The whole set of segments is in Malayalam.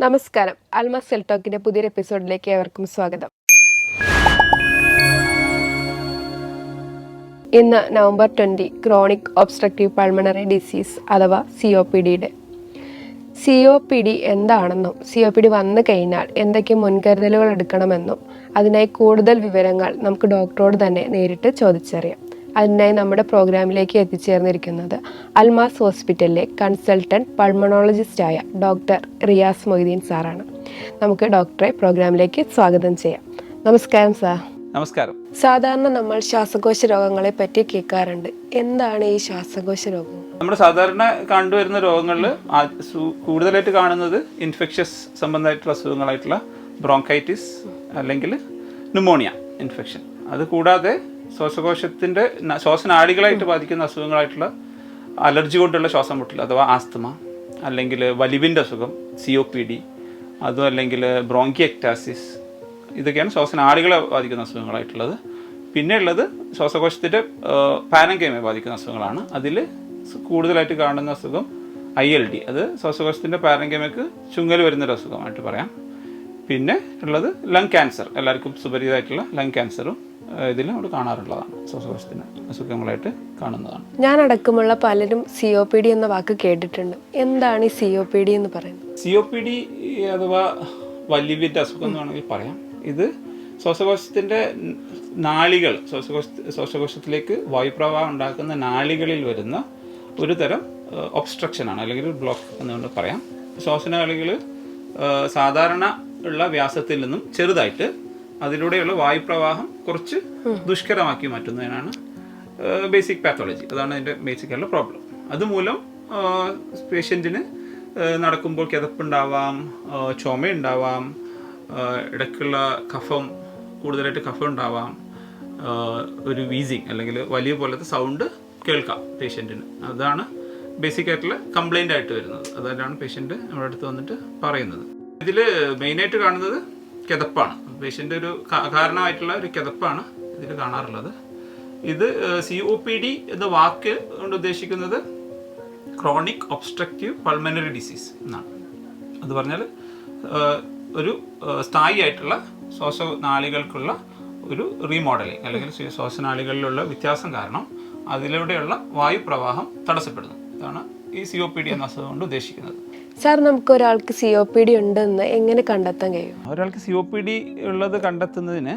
നമസ്കാരം. അൽമ സെൽ ടോക്കിന്റെ പുതിയൊരു എപ്പിസോഡിലേക്ക് ഏവർക്കും സ്വാഗതം. ഇന്ന് November twenty chronic obstructive pulmonary disease അഥവാ സി ഒ പി ഡിയുടെ സി ഒ പി ഡി എന്താണെന്നും സി ഒ പി ഡി വന്നു കഴിഞ്ഞാൽ എന്തൊക്കെ മുൻകരുതലുകൾ എടുക്കണമെന്നും അതിനായി കൂടുതൽ വിവരങ്ങൾ നമുക്ക് ഡോക്ടറോട് തന്നെ നേരിട്ട് ചോദിച്ചറിയാം. അതിനായി നമ്മുടെ പ്രോഗ്രാമിലേക്ക് എത്തിച്ചേർന്നിരിക്കുന്നത് അൽമാസ് ഹോസ്പിറ്റലിലെ കൺസൾട്ടന്റ് പൾമണോളജിസ്റ്റായ ഡോക്ടർ റിയാസ് മൊയ്തീൻ സാറാണ്. നമുക്ക് ഡോക്ടറെ പ്രോഗ്രാമിലേക്ക് സ്വാഗതം ചെയ്യാം. നമസ്കാരം സാർ. നമസ്കാരം. സാധാരണ നമ്മൾ ശ്വാസകോശ രോഗങ്ങളെ പറ്റി കേൾക്കാറുണ്ട്. എന്താണ് ഈ ശ്വാസകോശ രോഗം? നമ്മൾ സാധാരണ കണ്ടുവരുന്ന രോഗങ്ങളിൽ കൂടുതലായിട്ട് കാണുന്നത് ഇൻഫെക്ഷസ് സംബന്ധമായിട്ടുള്ള അസുഖങ്ങളായിട്ടുള്ള ബ്രോങ്കൈറ്റിസ് അല്ലെങ്കിൽ ന്യൂമോണിയ ഇൻഫെക്ഷൻ. അത് കൂടാതെ ശ്വാസകോശത്തിന്റെ ശ്വാസനാളികളായിട്ട് ബാധിക്കുന്ന അസുഖങ്ങളായിട്ടുള്ള അലർജി കൊണ്ടുള്ള ശ്വാസം മുട്ടൽ അഥവാ ആസ്തമ അല്ലെങ്കിൽ വലിവിന്റെ അസുഖം സി ഒ പി ഡി അതും അല്ലെങ്കിൽ ബ്രോങ്കിയക്ടാസിസ് ഇതൊക്കെയാണ് ശ്വാസനാളികളെ ബാധിക്കുന്ന അസുഖങ്ങളായിട്ടുള്ളത്. പിന്നെ ഉള്ളത് ശ്വാസകോശത്തിന്റെ പാരങ്കേമയെ ബാധിക്കുന്ന അസുഖങ്ങളാണ്. അതിൽ കൂടുതലായിട്ട് കാണുന്ന അസുഖം ഐ എൽ ഡി അത് ശ്വാസകോശത്തിന്റെ പാരങ്കേമയ്ക്ക് ചുങ്ങൽ വരുന്നൊരു അസുഖമായിട്ട് പറയാം. പിന്നെ ഉള്ളത് ലങ് ക്യാൻസർ എല്ലാവർക്കും സുപരിചിതമായിട്ടുള്ള ലങ് ക്യാൻസറും ഇതിൽ നമ്മൾ കാണാറുള്ളതാണ്. ശ്വാസകോശത്തിന് അസുഖങ്ങളായിട്ട് കാണുന്നതാണ്. ഞാൻ അടക്കമുള്ള പലരും സി ഒ പി ഡി എന്ന വാക്ക് കേട്ടിട്ടുണ്ട്. എന്താണ് ഈ സി ഒ പി ഡി എന്ന് പറയുന്നത്? സി ഒ പി ഡി അഥവാ വലിയവിന്റെ അസുഖം എന്ന് വേണമെങ്കിൽ പറയാം. ഇത് ശ്വാസകോശത്തിന്റെ നാളികൾ ശ്വാസകോശ ശ്വാസകോശത്തിലേക്ക് വായുപ്രവാഹം ഉണ്ടാക്കുന്ന നാളികളിൽ വരുന്ന ഒരു തരം ഒബ്സ്ട്രക്ഷനാണ് അല്ലെങ്കിൽ ഒരു ബ്ലോക്ക് എന്നുകൊണ്ട് പറയാം. ശ്വാസനാളികൾ സാധാരണ ഉള്ള വ്യാസത്തിൽ നിന്നും ചെറുതായിട്ട് അതിലൂടെയുള്ള വായുപ്രവാഹം കുറച്ച് ദുഷ്കരമാക്കി മാറ്റുന്നതിനാണ് ബേസിക് പാത്തോളജി അതാണ് അതിന്റെ ബേസിക് പ്രോബ്ലം അതുമൂലം പേഷ്യന്റിന് നടക്കുമ്പോൾ കിതപ്പുണ്ടാവാം ചുമയുണ്ടാവാം ഇടയ്ക്കുള്ള കഫം കൂടുതലായിട്ട് കഫം ഉണ്ടാവാം ഒരു വീസിങ് അല്ലെങ്കിൽ വലിയ പോലത്തെ സൗണ്ട് കേൾക്കാം പേഷ്യന്റിന് അതാണ് ബേസിക് ആയിട്ടുള്ള കംപ്ലൈന്റ് ആയിട്ട് വരുന്നത്. അതാണ് പേഷ്യന്റ് നമ്മുടെ അടുത്ത് വന്നിട്ട് പറയുന്നത്. ഇതിൽ മെയിനായിട്ട് കാണുന്നത് കിതപ്പാണ്. പേഷ്യന്റ് ഒരു കാരണമായിട്ടുള്ള ഒരു കിതപ്പാണ് ഇതിൽ കാണാറുള്ളത്. ഇത് സി ഒ പി ഡി എന്ന വാക്ക് കൊണ്ട് ഉദ്ദേശിക്കുന്നത് ക്രോണിക് ഒബ്സ്ട്രക്റ്റീവ് പൾമനറി ഡിസീസ് എന്നാണ്. അത് പറഞ്ഞാൽ ഒരു സ്ഥായി ആയിട്ടുള്ള ശ്വാസനാളികൾക്കുള്ള ഒരു റീമോഡലിംഗ് അല്ലെങ്കിൽ ശ്വാസനാളികളിലുള്ള വ്യത്യാസം കാരണം അതിലൂടെയുള്ള വായുപ്രവാഹം തടസ്സപ്പെടുന്നു. ഇതാണ് ഈ സി ഒ പി ഡി എന്ന അസുഖം കൊണ്ട് ഉദ്ദേശിക്കുന്നത്. സാർ നമുക്ക് ഒരാൾക്ക് സി ഒ പി ഡി ഉണ്ടെന്ന് എങ്ങനെ കണ്ടെത്താൻ കഴിയും? ഒരാൾക്ക് സി ഒ പി ഡി ഉള്ളത് കണ്ടെത്തുന്നതിന്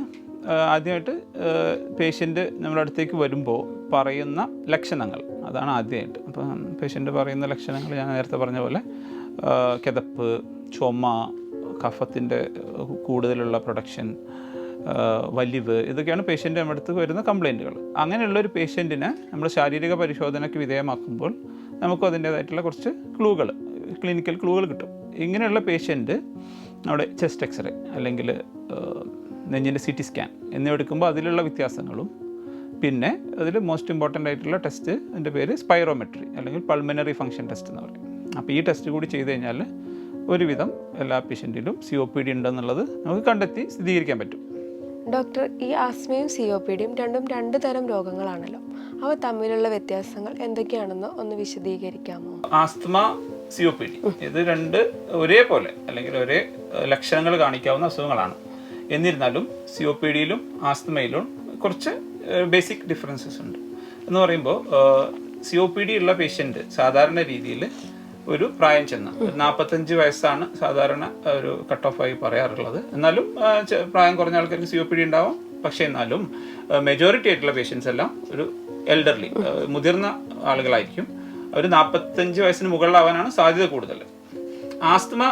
ആദ്യമായിട്ട് പേഷ്യന്റ് നമ്മുടെ അടുത്തേക്ക് വരുമ്പോൾ പറയുന്ന ലക്ഷണങ്ങൾ. അതാണ് ആദ്യമായിട്ട്. അപ്പം പേഷ്യന്റ് പറയുന്ന ലക്ഷണങ്ങൾ ഞാൻ നേരത്തെ പറഞ്ഞ പോലെ കിതപ്പ് ചുമ കഫത്തിന്റെ കൂടുതലുള്ള പ്രൊഡക്ഷൻ വലിവ് ഇതൊക്കെയാണ് പേഷ്യന്റ് നമ്മുടെ അടുത്ത് വരുന്ന കംപ്ലൈന്റുകൾ അങ്ങനെയുള്ള ഒരു പേഷ്യന്റിനെ നമ്മൾ ശാരീരിക പരിശോധനയ്ക്ക് വിധേയമാക്കുമ്പോൾ നമുക്ക് അതിന്റേതായിട്ടുള്ള കുറച്ച് ക്ലൂകൾ ക്ലിനിക്കൽ ക്ലൂകൾ കിട്ടും. ഇങ്ങനെയുള്ള പേഷ്യന്റ് അവിടെ ചെസ്റ്റ് എക്സ്റേ അല്ലെങ്കിൽ നെഞ്ഞിന്റെ സി ടി സ്കാൻ എന്നിവ എടുക്കുമ്പോൾ അതിലുള്ള വ്യത്യാസങ്ങളും പിന്നെ അതിൽ മോസ്റ്റ് ഇമ്പോർട്ടന്റ് ആയിട്ടുള്ള ടെസ്റ്റ് അതിന്റെ പേര് സ്പൈറോമെട്രി അല്ലെങ്കിൽ പൾമിനറി ഫംഗ്ഷൻ ടെസ്റ്റ് എന്ന് പറയും. അപ്പോൾ ഈ ടെസ്റ്റ് കൂടി ചെയ്ത് കഴിഞ്ഞാൽ ഒരുവിധം എല്ലാ പേഷ്യന്റിലും സി ഒ പി ഡി ഉണ്ടെന്നുള്ളത് നമുക്ക് കണ്ടെത്തി സ്ഥിരീകരിക്കാൻ പറ്റും. ഡോക്ടർ ഈ ആസ്മയും സി ഒ പി ഡിയും രണ്ടും രണ്ട് തരം രോഗങ്ങളാണല്ലോ. അവ തമ്മിലുള്ള വ്യത്യാസങ്ങൾ എന്തൊക്കെയാണെന്ന് ഒന്ന് വിശദീകരിക്കാമോ? Asthma C O P D ഇത് രണ്ട് ഒരേപോലെ അല്ലെങ്കിൽ ഒരേ ലക്ഷണങ്ങൾ കാണിക്കാവുന്ന അസുഖങ്ങളാണ്. എന്നിരുന്നാലും സി ഒ പി ഡിയിലും ആസ്തമയിലും കുറച്ച് ബേസിക് ഡിഫറൻസസ് ഉണ്ട്. എന്ന് പറയുമ്പോൾ സി ഒ പി ഡി ഉള്ള പേഷ്യന്റ് സാധാരണ രീതിയിൽ ഒരു പ്രായം ചെന്ന നാൽപ്പത്തഞ്ച് വയസ്സാണ് സാധാരണ ഒരു കട്ട് ഓഫ് ആയി പറയാറുള്ളത്. എന്നാലും പ്രായം കുറഞ്ഞ ആൾക്കാർക്ക് സി ഒ പി ഡി ഉണ്ടാവും. പക്ഷേ എന്നാലും മെജോറിറ്റി ആയിട്ടുള്ള പേഷ്യൻസ് എല്ലാം ഒരു എൽഡർലി മുതിർന്ന ആളുകളായിരിക്കും. അവർ നാൽപ്പത്തഞ്ച് വയസ്സിന് മുകളിലാവാനാണ് സാധ്യത കൂടുതൽ. ആസ്തമ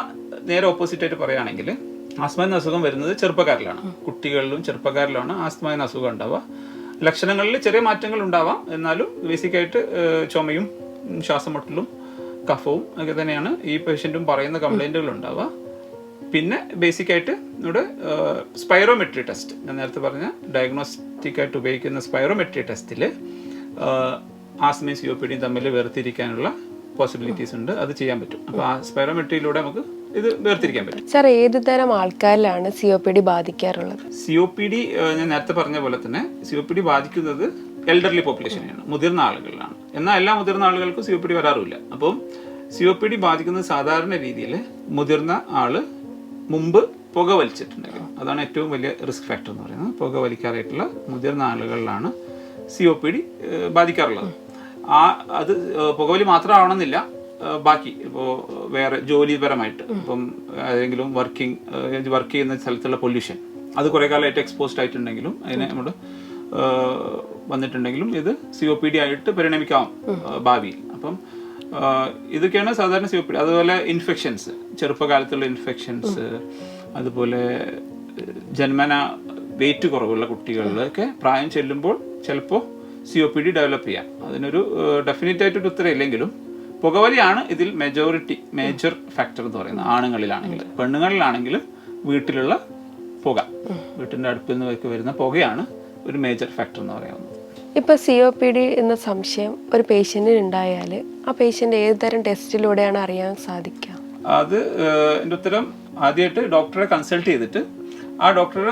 നേരെ ഓപ്പോസിറ്റ് ആയിട്ട് പറയുകയാണെങ്കിൽ ആസ്മ എന്ന അസുഖം വരുന്നത് ചെറുപ്പക്കാരിലാണ്. കുട്ടികളിലും ചെറുപ്പക്കാരിലാണ് ആസ്മ എന്ന അസുഖം ഉണ്ടാവുക. ലക്ഷണങ്ങളിൽ ചെറിയ മാറ്റങ്ങൾ ഉണ്ടാവാം. എന്നാലും ബേസിക്കായിട്ട് ചുമയും ശ്വാസം മുട്ടലും കഫവും ഒക്കെ തന്നെയാണ് ഈ പേഷ്യന്റും പറയുന്ന കംപ്ലൈന്റുകൾ ഉണ്ടാവുക. പിന്നെ ബേസിക്കായിട്ട് നമ്മുടെ സ്പൈറോമെട്രി ടെസ്റ്റ് ഞാൻ നേരത്തെ പറഞ്ഞ ഡയഗ്നോസ്റ്റിക് ആയിട്ട് ഉപയോഗിക്കുന്ന സ്പൈറോമെട്രി ടെസ്റ്റിൽ ആസ്മയും സി ഒ പി ഡിയും തമ്മിൽ വേർതിരിക്കാനുള്ള പോസിബിലിറ്റീസ് ഉണ്ട്. അത് ചെയ്യാൻ പറ്റും. അപ്പോൾ ആ സ്പൈറോമെട്രിയിലൂടെ നമുക്ക് ഇത് വേർതിരിക്കാൻ പറ്റും. സാർ ഏത് തരം ആൾക്കാരിലാണ് സി ഒ പി ഡി ബാധിക്കാറുള്ളത്? സി ഒ പി ഡി ഞാൻ നേരത്തെ പറഞ്ഞ പോലെ തന്നെ സി ഒ പി ഡി ബാധിക്കുന്നത് എൽഡർലി പോപ്പുലേഷനെയാണ് മുതിർന്ന ആളുകളിലാണ്. എന്നാൽ എല്ലാ മുതിർന്ന ആളുകൾക്കും സി ഒ പി ഡി വരാറില്ല അപ്പം സി ഒ പി ഡി ബാധിക്കുന്നത് സാധാരണ രീതിയിൽ മുതിർന്ന ആൾ മുമ്പ് പുക വലിച്ചിട്ടുണ്ടെങ്കിൽ അതാണ് ഏറ്റവും വലിയ റിസ്ക് ഫാക്ടർ എന്ന് പറയുന്നത്. പുക വലിക്കാറായിട്ടുള്ള മുതിർന്ന ആളുകളിലാണ് സി ഒ പി ഡി ബാധിക്കാറുള്ളത്. ആ അത് പുകവലി മാത്രമാവണമെന്നില്ല. ബാക്കി ഇപ്പോൾ വേറെ ജോലിപരമായിട്ട്. ഇപ്പം ഏതെങ്കിലും വർക്കിംഗ് വർക്ക് ചെയ്യുന്ന സ്ഥലത്തുള്ള പൊല്യൂഷൻ. അത് കുറേ കാലമായിട്ട് എക്സ്പോസ്ഡ് ആയിട്ടുണ്ടെങ്കിലും അതിനെ നമ്മൾ വന്നിട്ടുണ്ടെങ്കിലും ഇത് സി ഒ പി ഡി ആയിട്ട് പരിണമിക്കാം ഭാവിയിൽ. അപ്പം ഇതൊക്കെയാണ് സാധാരണ സി ഒ പി ഡി അതുപോലെ ഇൻഫെക്ഷൻസ് ചെറുപ്പകാലത്തുള്ള ഇൻഫെക്ഷൻസ് അതുപോലെ ജന്മന വെയിറ്റ് കുറവുള്ള കുട്ടികളിലൊക്കെ പ്രായം ചെല്ലുമ്പോൾ ചിലപ്പോൾ C O P D develop ചെയ്യാം. അതിനൊരു ഡെഫിനറ്റ് ആയിട്ടൊരു ഉത്തരം ഇല്ലെങ്കിലും പുകവലിയാണ് ഇതിൽ മെജോറിറ്റി മേജർ ഫാക്ടർ എന്ന് പറയുന്നത്. ആണുങ്ങളിലാണെങ്കിൽ പെണ്ണുങ്ങളിലാണെങ്കിൽ വീട്ടിലുള്ള പുക. വീട്ടിന്റെ അടുപ്പിൽ നിന്ന് വരുന്ന പുകയാണ് ഒരു മേജർ ഫാക്ടർ എന്ന് പറയുന്നത്. ഇപ്പോൾ സി ഒ പി ഡി എന്ന സംശയം ഒരു പേഷ്യന്റിന് ഉണ്ടായാൽ ആ പേഷ്യന്റ് ഏത് തരം ടെസ്റ്റിലൂടെയാണ് അറിയാൻ സാധിക്കുക? അത് എന്റെ എന്റെ ഉത്തരം ആദ്യമായിട്ട് ഡോക്ടറെ കൺസൾട്ട് ചെയ്തിട്ട് ആ ഡോക്ടർ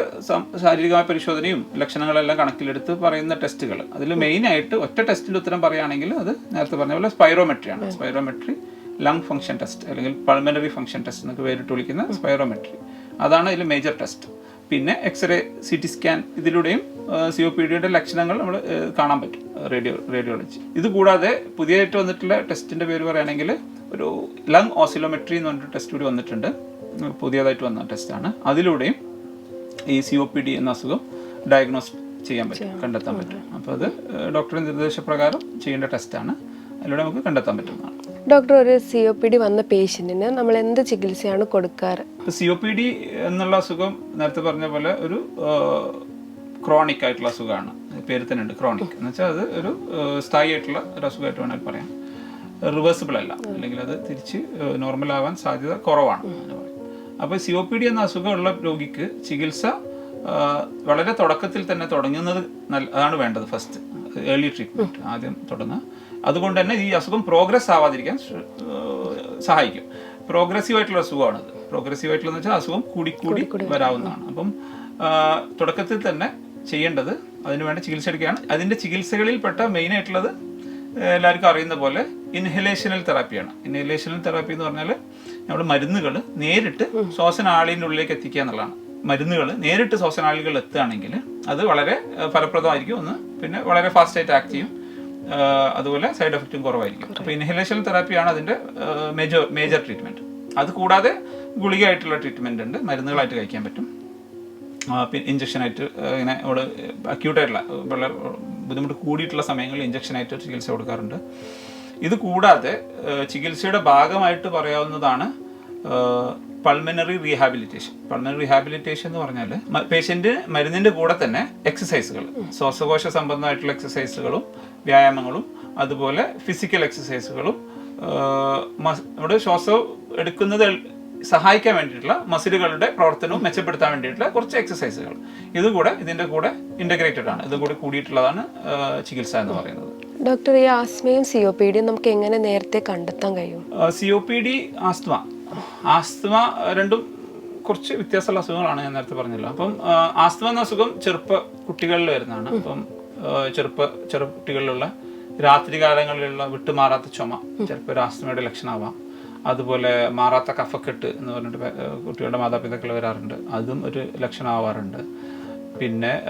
ശാരീരികമായ പരിശോധനയും ലക്ഷണങ്ങളെല്ലാം കണക്കിലെടുത്ത് പറയുന്ന ടെസ്റ്റുകൾ. അതിൽ മെയിൻ ആയിട്ട് ഒറ്റ ടെസ്റ്റിന്റെ ഉത്തരം പറയുകയാണെങ്കിൽ അത് നേരത്തെ പറഞ്ഞ പോലെ സ്പൈറോമെട്രി ആണ്. സ്പൈറോമെട്രി ലങ് ഫംഗ്ഷൻ ടെസ്റ്റ് അല്ലെങ്കിൽ പൾമനറി ഫംഗ്ഷൻ ടെസ്റ്റ് എന്നൊക്കെ പേരിട്ട് വിളിക്കുന്ന സ്പൈറോമെട്രി അതാണ് ഇതിൽ മേജർ ടെസ്റ്റ് പിന്നെ എക്സ്റേ സി ടി സ്കാൻ ഇതിലൂടെയും സി ഒ പി ഡിയുടെ ലക്ഷണങ്ങൾ നമ്മൾ കാണാൻ പറ്റും. Radio radiology. ഇത് കൂടാതെ പുതിയതായിട്ട് വന്നിട്ടുള്ള ടെസ്റ്റിന്റെ പേര് പറയുകയാണെങ്കിൽ ഒരു ലങ് ഓസിലോമെട്രി എന്ന് പറഞ്ഞിട്ട് ടെസ്റ്റ് കൂടി വന്നിട്ടുണ്ട്. പുതിയതായിട്ട് വന്ന ടെസ്റ്റാണ് അതിലൂടെയും ഈ സി ഒ പി ഡി എന്ന അസുഖം ഡയഗ്നോസ് ചെയ്യാൻ പറ്റും കണ്ടെത്താൻ പറ്റും. അപ്പോൾ അത് ഡോക്ടറുടെ നിർദ്ദേശപ്രകാരം ചെയ്യേണ്ട ടെസ്റ്റാണ്. അതിലൂടെ നമുക്ക് കണ്ടെത്താൻ പറ്റുന്നതാണ്. ഡോക്ടർ ഒരു സി ഒ പി ഡി വന്ന പേഷ്യന്റിന് നമ്മൾ എന്ത് ചികിത്സയാണ് കൊടുക്കാറ്? സി ഒ പി ഡി എന്നുള്ള അസുഖം നേരത്തെ പറഞ്ഞ പോലെ ഒരു ക്രോണിക് ആയിട്ടുള്ള അസുഖമാണ്. പേര് തന്നെ ഉണ്ട് ക്രോണിക് എന്ന് വെച്ചാൽ അത് ഒരു സ്ഥായി ആയിട്ടുള്ള ഒരു അസുഖമായിട്ട് വേണമെങ്കിൽ പറയാം. റിവേഴ്സിബിൾ അല്ല. അല്ലെങ്കിൽ അത് തിരിച്ച് നോർമൽ ആവാൻ സാധ്യത കുറവാണ്. എന്ന് പറയും. അപ്പോൾ സി ഒ പി ഡി എന്ന അസുഖമുള്ള രോഗിക്ക് ചികിത്സ വളരെ തുടക്കത്തിൽ തന്നെ തുടങ്ങുന്നത് നല്ല അതാണ് വേണ്ടത് ഫസ്റ്റ് ഏർലി ട്രീറ്റ്മെന്റ് ആദ്യം തുടങ്ങുക. അതുകൊണ്ട് തന്നെ ഈ അസുഖം പ്രോഗ്രസ് ആവാതിരിക്കാൻ സഹായിക്കും. പ്രോഗ്രസീവ് ആയിട്ടുള്ള അസുഖമാണത് പ്രോഗ്രസീവ് ആയിട്ടുള്ള വെച്ചാൽ അസുഖം കൂടിക്കൂടി കൂടി വരാവുന്നതാണ്. അപ്പം തുടക്കത്തിൽ തന്നെ ചെയ്യേണ്ടത് അതിന് വേണ്ട ചികിത്സ എടുക്കുകയാണ്. അതിന്റെ ചികിത്സകളിൽ പെട്ട മെയിൻ ആയിട്ടുള്ളത് എല്ലാവർക്കും അറിയുന്ന പോലെ ഇൻഹലേഷണൽ തെറാപ്പിയാണ് ഇൻഹലേഷണൽ തെറാപ്പി എന്ന് പറഞ്ഞാൽ നമ്മൾ മരുന്നുകൾ നേരിട്ട് ശ്വാസനാളിന്റെ ഉള്ളിലേക്ക് എത്തിക്കുക എന്നുള്ളതാണ്. മരുന്നുകൾ നേരിട്ട് ശ്വാസനാളികളിൽ എത്തുകയാണെങ്കിൽ അത് വളരെ ഫലപ്രദമായിരിക്കും. ഒന്ന് പിന്നെ വളരെ ഫാസ്റ്റായിട്ട് ആക്ട് ചെയ്യും. അതുപോലെ സൈഡ് എഫക്റ്റും കുറവായിരിക്കും. അപ്പോൾ ഇൻഹലേഷൻ തെറാപ്പിയാണ് അതിന്റെ മേജർ മേജർ ട്രീറ്റ്മെന്റ് അത് കൂടാതെ ഗുളികയായിട്ടുള്ള ട്രീറ്റ്മെന്റ് ഉണ്ട്. മരുന്നുകളായിട്ട് കഴിക്കാൻ പറ്റും. പിന്നെ ഇഞ്ചക്ഷനായിട്ട് ഇങ്ങനെ അവിടെ അക്യൂട്ടായിട്ടുള്ള വളരെ ബുദ്ധിമുട്ട് കൂടിയിട്ടുള്ള സമയങ്ങളിൽ ഇഞ്ചക്ഷനായിട്ട് ചികിത്സ കൊടുക്കാറുണ്ട്. ഇത് കൂടാതെ ചികിത്സയുടെ ഭാഗമായിട്ട് പറയാവുന്നതാണ് പൾമിനറി റീഹാബിലിറ്റേഷൻ പൾമിനറി റീഹാബിലിറ്റേഷൻ എന്ന് പറഞ്ഞാൽ പേഷ്യന്റ് മരുന്നിന്റെ കൂടെ തന്നെ എക്സസൈസുകൾ ശ്വാസകോശ സംബന്ധമായിട്ടുള്ള എക്സസൈസുകളും വ്യായാമങ്ങളും അതുപോലെ ഫിസിക്കൽ എക്സസൈസുകളും നമ്മുടെ ശ്വാസം എടുക്കുന്നത് സഹായിക്കാൻ വേണ്ടിയിട്ടുള്ള മസിലുകളുടെ പ്രവർത്തനവും മെച്ചപ്പെടുത്താൻ വേണ്ടിയിട്ടുള്ള കുറച്ച് എക്സസൈസുകൾ ഇതുകൂടെ ഇതിന്റെ കൂടെ ഇന്റഗ്രേറ്റഡ് ആണ്. ഇതും കൂടി കൂടിയിട്ടുള്ളതാണ് ചികിത്സ എന്ന് പറയുന്നത്. ഡോക്ടർ ഈ ആസ്മയും സി ഒ പി ഡിയും നമുക്ക് എങ്ങനെ നേരത്തെ കണ്ടെത്താൻ കഴിയും? C O P D asthma. Asthma രണ്ടും കുറച്ച് വ്യത്യാസമുള്ള അസുഖങ്ങളാണ് ഞാൻ നേരത്തെ പറഞ്ഞല്ലോ. അപ്പം ആസ്തമ എന്ന അസുഖം ചെറുപ്പ കുട്ടികളിൽ വരുന്നതാണ്. അപ്പം ചെറുപ്പ ചെറു കുട്ടികളിലുള്ള രാത്രി കാലങ്ങളിലുള്ള വിട്ടുമാറാത്ത ചുമ ചിലപ്പോൾ ഒരു ആസ്തമയുടെ ലക്ഷണമാവാം. അതുപോലെ മാറാത്ത കഫക്കെട്ട് എന്ന് പറഞ്ഞിട്ട് കുട്ടികളുടെ മാതാപിതാക്കൾ വരാറുണ്ട്. അതും ഒരു ലക്ഷണമാവാറുണ്ട്. പിന്നെ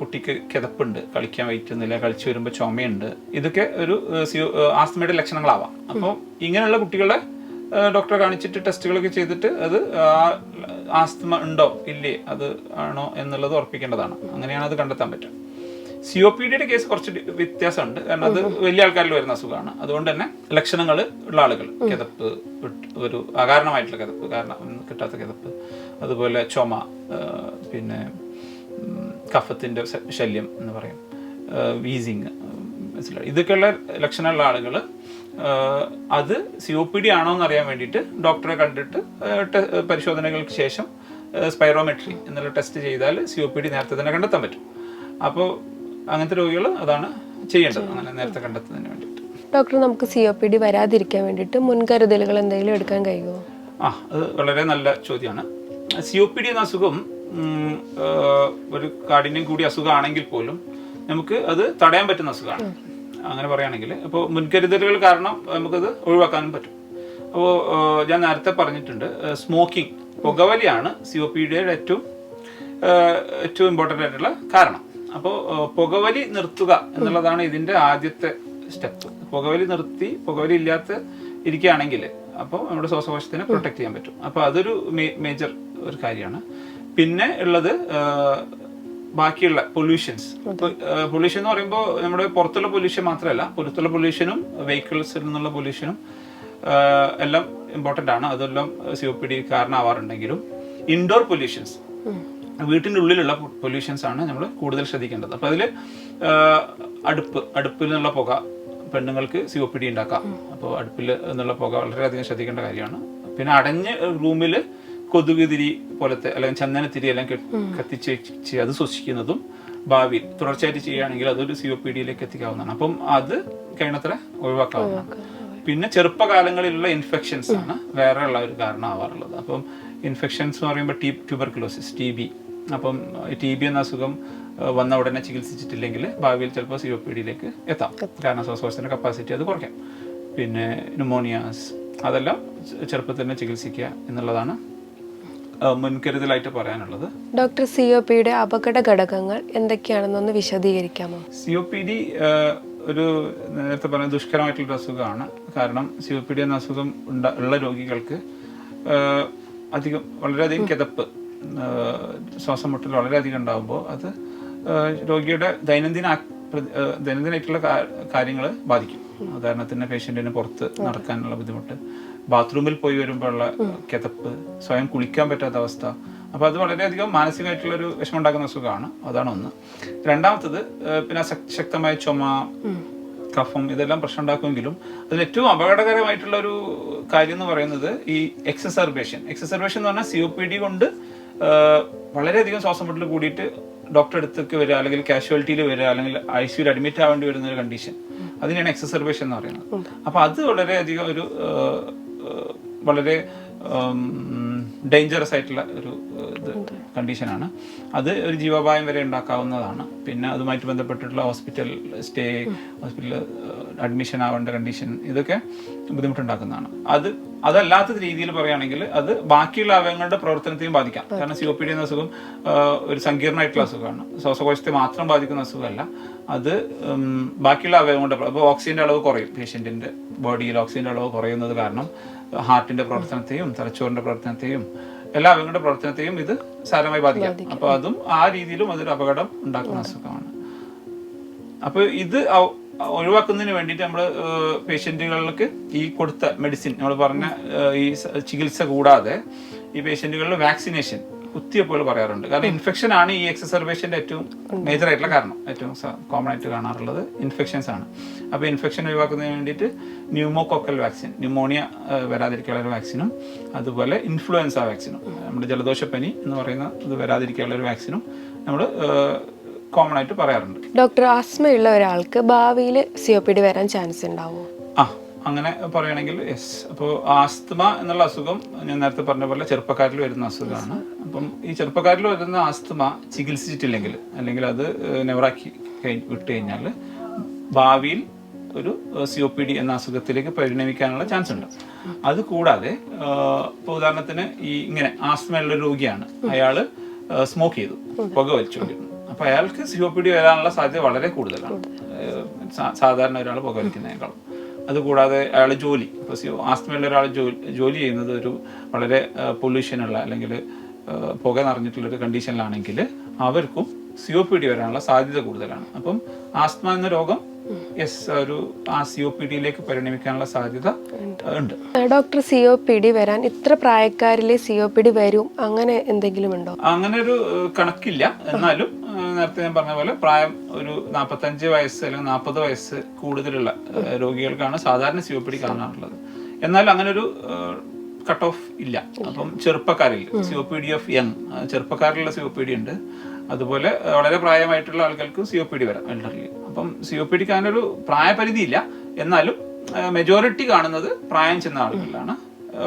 കുട്ടിക്ക് കിതപ്പുണ്ട്. കളിക്കാൻ പറ്റുന്നില്ല കളിച്ചു വരുമ്പോൾ ചുമയുണ്ട്. ഇതൊക്കെ ഒരു ആ, സിയോ- ആ, ആസ്തമയുടെ ലക്ഷണങ്ങളാവാം. അപ്പോൾ ഇങ്ങനെയുള്ള കുട്ടികളെ ഡോക്ടറെ കാണിച്ചിട്ട് ടെസ്റ്റുകളൊക്കെ ചെയ്തിട്ട് അത് ആസ്മ ആസ്തമ ഉണ്ടോ? ഇല്ലേ? അത് ആണോ എന്നുള്ളത് ഉറപ്പിക്കേണ്ടതാണ്. അങ്ങനെയാണ് അത് കണ്ടെത്താൻ പറ്റുക. സി ഒ പി ഡിയുടെ കേസ് കുറച്ച് വ്യത്യാസമുണ്ട്. കാരണം അത് വലിയ ആൾക്കാരിൽ വരുന്ന അസുഖമാണ്. അതുകൊണ്ട് തന്നെ ലക്ഷണങ്ങൾ ഉള്ള ആളുകൾ. കിതപ്പ് ഒരു അകാരണമായിട്ടുള്ള കിതപ്പ്. കാരണം കിട്ടാത്ത കിതപ്പ്. അതുപോലെ ചുമ പിന്നെ ശ- ശല്യം എന്ന് പറയും. വീസിങ്. മനസ്സിലായി? ഇതൊക്കെയുള്ള ലക്ഷണമുള്ള ആളുകൾ അത് സി ഒ പി ഡി ആണോ എന്ന് അറിയാൻ വേണ്ടിയിട്ട് ഡോക്ടറെ കണ്ടിട്ട് പരിശോധനകൾക്ക് ശേഷം സ്പൈറോമെട്രി എന്നുള്ള ടെസ്റ്റ് ചെയ്താൽ സി ഒ പി ഡി നേരത്തെ തന്നെ കണ്ടെത്താൻ പറ്റും. അപ്പോൾ അങ്ങനത്തെ രോഗികൾ അതാണ് ചെയ്യേണ്ടത്. അങ്ങനെ നേരത്തെ കണ്ടെത്തുന്നതിന് വേണ്ടിയിട്ട്. ഡോക്ടർ നമുക്ക് സി ഒ പി ഡി വരാതിരിക്കാൻ വേണ്ടിയിട്ട് മുൻകരുതലുകൾ എന്തെങ്കിലും എടുക്കാൻ കഴിയുമോ? ആ അത് വളരെ നല്ല ചോദ്യമാണ്. സി ഒ പി ഡി എന്ന അസുഖം ഒരു കാഠിന്യം കൂടി അസുഖമാണെങ്കിൽ പോലും നമുക്ക് അത് തടയാൻ പറ്റുന്ന അസുഖമാണ്. അങ്ങനെ പറയുകയാണെങ്കിൽ അപ്പോൾ മുൻകരുതലുകൾ കാരണം നമുക്കത് ഒഴിവാക്കാനും പറ്റും. അപ്പോൾ ഞാൻ നേരത്തെ പറഞ്ഞിട്ടുണ്ട് സ്മോക്കിംഗ് പുകവലിയാണ് സി ഒ പി ഡിയുടെ ഏറ്റവും ഏറ്റവും ഇമ്പോർട്ടന്റ് ആയിട്ടുള്ള കാരണം. അപ്പോൾ പുകവലി നിർത്തുക എന്നുള്ളതാണ് ഇതിന്റെ ആദ്യത്തെ സ്റ്റെപ്പ് പുകവലി നിർത്തി പുകവലി ഇല്ലാത്ത ഇരിക്കുകയാണെങ്കിൽ അപ്പോൾ നമ്മുടെ ശ്വാസകോശത്തിനെ പ്രൊട്ടക്ട് ചെയ്യാൻ പറ്റും. അപ്പോൾ അതൊരു മേജർ ഒരു കാര്യമാണ്. പിന്നെ ഉള്ളത് ബാക്കിയുള്ള പൊല്യൂഷൻസ് പൊല്യൂഷൻ എന്ന് പറയുമ്പോൾ നമ്മുടെ പുറത്തുള്ള പൊല്യൂഷൻ മാത്രമല്ല പുറത്തുള്ള പൊല്യൂഷനും വെഹിക്കിൾസിൽ നിന്നുള്ള പൊല്യൂഷനും എല്ലാം ഇമ്പോർട്ടന്റ് ആണ്. അതെല്ലാം സി ഒ പി ഡി കാരണമാവാറുണ്ടെങ്കിലും ഇൻഡോർ പൊല്യൂഷൻസ് വീട്ടിന്റെ ഉള്ളിലുള്ള പൊല്യൂഷൻസ് ആണ് നമ്മൾ കൂടുതൽ ശ്രദ്ധിക്കേണ്ടത്. അപ്പോൾ അതിൽ അടുപ്പ് അടുപ്പിൽ നിന്നുള്ള പുക പെണ്ണുങ്ങൾക്ക് സി ഒ പി ഡി ഉണ്ടാക്കാം. അപ്പോൾ അടുപ്പിൽ നിന്നുള്ള പുക വളരെയധികം ശ്രദ്ധിക്കേണ്ട കാര്യമാണ്. പിന്നെ അടഞ്ഞ് റൂമിൽ കൊതുക് തിരി പോലത്തെ അല്ലെങ്കിൽ ചന്ദനത്തിരി എല്ലാം കത്തിച്ച് വെച്ച് അത് സൂക്ഷിക്കുന്നതും ഭാവിയിൽ തുടർച്ചയായിട്ട് ചെയ്യുകയാണെങ്കിൽ അതൊരു സി ഒ പി ഡിയിലേക്ക് എത്തിക്കാവുന്നതാണ്. അപ്പം അത് കഴിയണത്ര ഒഴിവാക്കാവുന്നതാണ്. പിന്നെ ചെറുപ്പകാലങ്ങളിലുള്ള ഇൻഫെക്ഷൻസ് ആണ് വേറെ ഉള്ള ഒരു കാരണമാവാറുള്ളത്. അപ്പം ഇൻഫെക്ഷൻസ് എന്ന് പറയുമ്പോൾ ടി ട്യൂബർക്കുലോസിസ് ടി ബി അപ്പം ടി ബി എന്ന അസുഖം വന്ന ഉടനെ ചികിത്സിച്ചിട്ടില്ലെങ്കിൽ ഭാവിയിൽ ചിലപ്പോൾ സി ഒ പി ഡിയിലേക്ക് എത്താം. കാരണം ശ്വാസകോശത്തിന്റെ കപ്പാസിറ്റി അത് കുറയ്ക്കാം. പിന്നെ ന്യൂമോണിയാസ് അതെല്ലാം ചെറുപ്പത്തിൽ തന്നെ ചികിത്സിക്കുക എന്നുള്ളതാണ് മുൻകരുതലായിട്ട് പറയാനുള്ളത്. ഡോക്ടർ സി ഒ പിയുടെ അപകട ഘടകങ്ങൾ എന്തൊക്കെയാണെന്നൊന്ന് വിശദീകരിക്കാമോ? സി ഒ പി ഡി ഒരു നേരത്തെ പറഞ്ഞ ദുഷ്കരമായിട്ടുള്ളൊരു അസുഖമാണ്. കാരണം സി ഒ പി ഡി എന്ന അസുഖം ഉണ്ട ഉള്ള രോഗികൾക്ക് അധികം വളരെയധികം കിതപ്പ് ശ്വാസം മുട്ടൽ വളരെയധികം ഉണ്ടാകുമ്പോൾ അത് രോഗിയുടെ ദൈനംദിന ദൈനംദിനായിട്ടുള്ള ദൈനംദിനമായിട്ടുള്ള കാര്യങ്ങൾ ബാധിക്കും. ഉദാഹരണത്തിന് പേഷ്യന്റിന് പുറത്ത് നടക്കാനുള്ള ബുദ്ധിമുട്ട് ബാത്റൂമിൽ പോയി വരുമ്പോഴുള്ള കിതപ്പ് സ്വയം കുളിക്കാൻ പറ്റാത്ത അവസ്ഥ. അപ്പോൾ അത് വളരെയധികം മാനസികമായിട്ടുള്ള ഒരു വിഷമം ഉണ്ടാക്കുന്ന അസുഖമാണ്. അതാണ് ഒന്ന്. രണ്ടാമത്തത് പിന്നെ ശക്തമായ ചുമ കഫം ഇതെല്ലാം പ്രശ്നം ഉണ്ടാക്കുമെങ്കിലും അതിൽ ഏറ്റവും അപകടകരമായിട്ടുള്ള ഒരു കാര്യം എന്ന് പറയുന്നത് ഈ എക്സസർബേഷൻ എക്സസർബേഷൻ എന്ന് പറഞ്ഞാൽ സി ഒ പി ഡി കൊണ്ട് വളരെയധികം ശ്വാസം മുട്ടൽ കൂടിയിട്ട് ഡോക്ടർ അടുത്തേക്ക് വരിക അല്ലെങ്കിൽ കാഷ്വാലിറ്റിയിൽ വരിക അല്ലെങ്കിൽ ഐ സിയിൽ അഡ്മിറ്റ് ആവേണ്ടി വരുന്ന ഒരു കണ്ടീഷൻ അതിനെയാണ് എക്സസർബേഷൻ എന്ന് പറയുന്നത്. അപ്പോൾ അത് വളരെയധികം ഒരു വളരെ ഡേഞ്ചറസ് ആയിട്ടുള്ള ഒരു ഇത് കണ്ടീഷനാണ് അത് ഒരു ജീവപായം വരെ ഉണ്ടാക്കാവുന്നതാണ്. പിന്നെ അതുമായിട്ട് ബന്ധപ്പെട്ടിട്ടുള്ള ഹോസ്പിറ്റൽ സ്റ്റേ ഹോസ്പിറ്റലിൽ അഡ്മിഷൻ ആവേണ്ട കണ്ടീഷൻ ഇതൊക്കെ ബുദ്ധിമുട്ടുണ്ടാക്കുന്നതാണ്. അത് അതല്ലാത്ത രീതിയിൽ പറയുകയാണെങ്കിൽ അത് ബാക്കിയുള്ള അവയവങ്ങളുടെ പ്രവർത്തനത്തെയും ബാധിക്കാം. കാരണം സി ഒ പി ഡി എന്ന അസുഖം ഒരു സങ്കീർണമായിട്ടുള്ള അസുഖമാണ്. ശ്വാസകോശത്തെ മാത്രം ബാധിക്കുന്ന അസുഖമല്ല. അത് ബാക്കിയുള്ള അവയവങ്ങളുടെ അപ്പോൾ ഓക്സിജന്റെ അളവ് കുറയും. പേഷ്യന്റിന്റെ ബോഡിയിൽ ഓക്സിജന്റെ അളവ് കുറയുന്നത് കാരണം ഹാർട്ടിന്റെ പ്രവർത്തനത്തെയും തലച്ചോറിന്റെ പ്രവർത്തനത്തെയും എല്ലാ അവയവങ്ങളുടെ പ്രവർത്തനത്തെയും ഇത് സാരമായി ബാധിക്കാം. അപ്പൊ അതും ആ രീതിയിലും അതൊരു അപകടം ഉണ്ടാക്കുന്ന അസുഖമാണ്. അപ്പൊ ഇത് ഒഴിവാക്കുന്നതിന് വേണ്ടിയിട്ട് നമ്മൾ പേഷ്യന്റുകൾക്ക് ഈ കൊടുത്ത മെഡിസിൻ നമ്മൾ പറഞ്ഞ ഈ ചികിത്സ കൂടാതെ ഈ പേഷ്യന്റുകളിൽ വാക്സിനേഷൻ കുത്തിയപ്പോൾ പറയാറുണ്ട്. കാരണം ഇൻഫെക്ഷൻ ആണ് ഈ എക്സസർബേഷന്റെ ഏറ്റവും മേജർ ആയിട്ടുള്ള കാരണം. ഏറ്റവും കോമൺ ആയിട്ട് കാണാറുള്ളത് ഇൻഫെക്ഷൻസ് ആണ്. അപ്പോൾ ഇൻഫെക്ഷൻ ഒഴിവാക്കുന്നതിന് വേണ്ടിയിട്ട് ന്യൂമോകോക്കൽ വാക്സിൻ ന്യൂമോണിയ വരാതിരിക്കാനുള്ള വാക്സിനും അതുപോലെ ഇൻഫ്ലുവൻസ വാക്സിനും നമ്മുടെ ജലദോഷപ്പനി എന്ന് പറയുന്ന ഇത് വരാതിരിക്കാനുള്ള ഒരു വാക്സിനും നമ്മൾ കോമൺ ആയിട്ട് പറയാറുണ്ട്. ഡോക്ടർ ആസ്മയുള്ള ഒരാൾക്ക് ഭാവിയിൽ സിഒപിഡി വരാൻ ചാൻസ് ഉണ്ടാവുമോ ആ അങ്ങനെ പറയുകയാണെങ്കിൽ യെസ് അപ്പോൾ ആസ്തമ എന്നുള്ള അസുഖം ഞാൻ നേരത്തെ പറഞ്ഞ പോലെ ചെറുപ്പക്കാരിൽ വരുന്ന അസുഖമാണ്. അപ്പം ഈ ചെറുപ്പക്കാരിൽ വരുന്ന ആസ്തമ ചികിത്സിച്ചിട്ടില്ലെങ്കിൽ അല്ലെങ്കിൽ അത് നെവറാക്കി വിട്ട് കഴിഞ്ഞാൽ ഭാവിയിൽ ഒരു സി ഒ പി ഡി എന്ന അസുഖത്തിലേക്ക് പരിണമിക്കാനുള്ള ചാൻസ് ഉണ്ട്. അത് കൂടാതെ ഇപ്പോൾ ഉദാഹരണത്തിന് ഈ ഇങ്ങനെ ആസ്തമയുള്ള ഒരു രോഗിയാണ്. അയാൾ സ്മോക്ക് ചെയ്തു പുക വലിച്ചുകൊണ്ടിരുന്നു അപ്പൊ അയാൾക്ക് സി ഒ പി ഡി വരാനുള്ള സാധ്യത വളരെ കൂടുതലാണ്. സാധാരണ ഒരാൾ പുക വലിക്കുന്നതിനേക്കാളും. അതുകൂടാതെ അയാൾ ജോലി. ഇപ്പോൾ സി ആസ്തമയുള്ള ഒരാൾ ജോലി ജോലി ചെയ്യുന്നത് ഒരു വളരെ പൊല്യൂഷനുള്ള അല്ലെങ്കിൽ പുക നിറഞ്ഞിട്ടുള്ള ഒരു കണ്ടീഷനിലാണെങ്കിൽ അവർക്കും സി ഒ പി ഡി വരാനുള്ള സാധ്യത കൂടുതലാണ്. അപ്പം ആസ്മ എന്ന രോഗം യെസ് ഒരു ആ സി ഒ പി ഡിയിലേക്ക് പരിണമിക്കാനുള്ള സാധ്യത ഉണ്ട്. Doctor C O P D വരാൻ ഇത്ര പ്രായക്കാരിലെ സി ഒ പി ഡി വരും അങ്ങനെ എന്തെങ്കിലും ഉണ്ടോ? അങ്ങനെ ഒരു കണക്കില്ല. എന്നാലും നേരത്തെ ഞാൻ പറഞ്ഞ പോലെ പ്രായം ഒരു നാൽപ്പത്തഞ്ച് വയസ്സ് അല്ലെങ്കിൽ നാൽപ്പത് വയസ്സ് കൂടുതലുള്ള രോഗികൾക്കാണ് സാധാരണ സി ഒ പി ഡി കാണാറുള്ളത്. എന്നാൽ അങ്ങനെ ഒരു കട്ട് ഓഫ് ഇല്ല. അപ്പം ചെറുപ്പക്കാരിൽ C O P D of young ചെറുപ്പക്കാരിലുള്ള C O P D ഉണ്ട്. അതുപോലെ വളരെ പ്രായമായിട്ടുള്ള ആൾക്കാർക്ക് സി ഒ പി ഡി വരാം എൽഡർലി അപ്പം സി ഒ പി ഡിക്ക് അങ്ങനെ ഒരു പ്രായപരിധി ഇല്ല എന്നാലും മെജോറിറ്റി കാണുന്നത് പ്രായം ചെന്ന ആളുകളിലാണ്.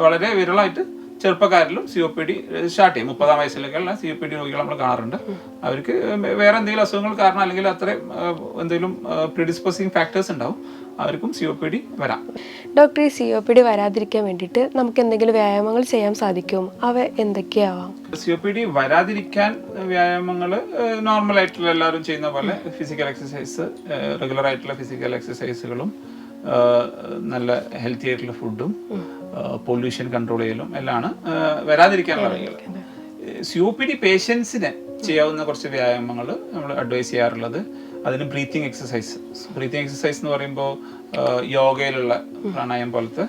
വളരെ വിരളമായിട്ട് ചെറുപ്പക്കാരിലും C O P D start ചെയ്യും. മുപ്പതാം വയസ്സിലേക്കുള്ള സി ഒ പി ഡി രോഗികൾ നമ്മൾ കാണാറുണ്ട്. അവർക്ക് വേറെ എന്തെങ്കിലും അസുഖങ്ങൾ കാരണം അല്ലെങ്കിൽ അത്രയും എന്തെങ്കിലും പ്രിഡിസ്പോസിങ് ഫാക്ടേഴ്സ് ഉണ്ടാവും അവർക്കും സി ഒ പി ഡി വരാം. ഡോക്ടർ ഈ സി ഒ പി ഡി വരാതിരിക്കാൻ വേണ്ടിയിട്ട് നമുക്ക് എന്തെങ്കിലും വ്യായാമങ്ങൾ ചെയ്യാൻ സാധിക്കും? അവ എന്തൊക്കെയാവാം? സി ഒ പി ഡി വരാതിരിക്കാൻ വ്യായാമങ്ങൾ നോർമൽ ആയിട്ടുള്ള എല്ലാവരും ചെയ്യുന്ന പോലെ ഫിസിക്കൽ എക്സസൈസ് റെഗുലർ ആയിട്ടുള്ള ഫിസിക്കൽ എക്സസൈസുകളും നല്ല ഹെൽത്തി ആയിട്ടുള്ള ഫുഡും പൊല്യൂഷൻ കൺട്രോൾ ചെയ്യലും എല്ലാമാണ്. വരാതിരിക്കാനുള്ള വഴികൾ സി ഒ പി ഡി പേഷ്യൻസിന് ചെയ്യാവുന്ന കുറച്ച് വ്യായാമങ്ങൾ നമ്മൾ അഡ്വൈസ് ചെയ്യാറുള്ളത്. അതിന് ബ്രീത്തിങ് എക്സസൈസ് ബ്രീത്തിങ് എക്സസൈസ് എന്ന് പറയുമ്പോൾ യോഗയിലുള്ള പ്രാണായം പോലത്തെ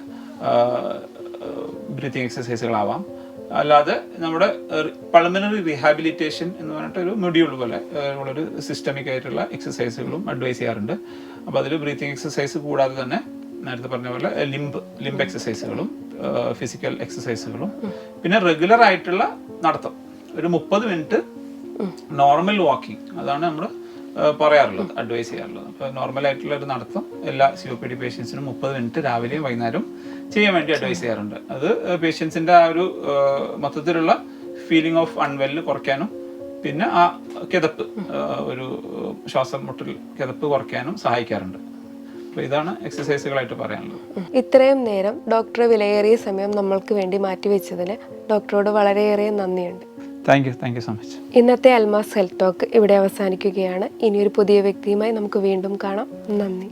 ബ്രീത്തിങ് എക്സസൈസുകളാവാം അല്ലാതെ നമ്മുടെ പളമിനറി റീഹാബിലിറ്റേഷൻ എന്ന് പറഞ്ഞിട്ട് ഒരു മൊഡ്യൂൾ പോലെ ഉള്ളൊരു സിസ്റ്റമിക് ആയിട്ടുള്ള എക്സസൈസുകളും അഡ്വൈസ് ചെയ്യാറുണ്ട്. അപ്പോൾ അതിൽ ബ്രീത്തിങ് എക്സസൈസ് കൂടാതെ തന്നെ നേരത്തെ പറഞ്ഞ പോലെ ലിംബ് ലിംബ് എക്സസൈസുകളും ഫിസിക്കൽ എക്സസൈസുകളും പിന്നെ റെഗുലർ ആയിട്ടുള്ള നടത്തം. ഒരു മുപ്പത് മിനിറ്റ് നോർമൽ വാക്കിംഗ് അതാണ് നമ്മൾ പറയാറുള്ളത് അഡ്വൈസ് ചെയ്യാറുള്ളത്. അപ്പോൾ നോർമൽ ആയിട്ടുള്ള ഒരു നടത്തം എല്ലാ സി ഒ പി ഡി പേഷ്യൻസിനും മുപ്പത് മിനിറ്റ് രാവിലെയും വൈകുന്നേരം ചെയ്യാൻ വേണ്ടി അഡ്വൈസ് ചെയ്യാറുണ്ട്. അത് പേഷ്യൻസിന്റെ ആ ഒരു മൊത്തത്തിലുള്ള ഫീലിംഗ് ഓഫ് അൺവെല്ല് കുറയ്ക്കാനും പിന്നെ ആ കിതപ്പ് ഒരു ശ്വാസം മുട്ടൽ കിതപ്പ് കുറയ്ക്കാനും സഹായിക്കാറുണ്ട്. അപ്പോൾ ഇതാണ് പറയാനുള്ളത്. ഇത്രയും നേരം ഡോക്ടറെ വിലയേറിയ സമയം നമ്മൾക്ക് വേണ്ടി മാറ്റിവെച്ചതിന് ഡോക്ടറോട് വളരെയേറെ നന്ദിയുണ്ട്. Thank you thank you so much ഇന്നത്തെ അൽമാസ് ഹെൽത്ത് ടോക്ക് ഇവിടെ അവസാനിക്കുകയാണ്. ഇനിയൊരു പുതിയ വ്യക്തിയുമായി നമുക്ക് വീണ്ടും കാണാം. നന്ദി.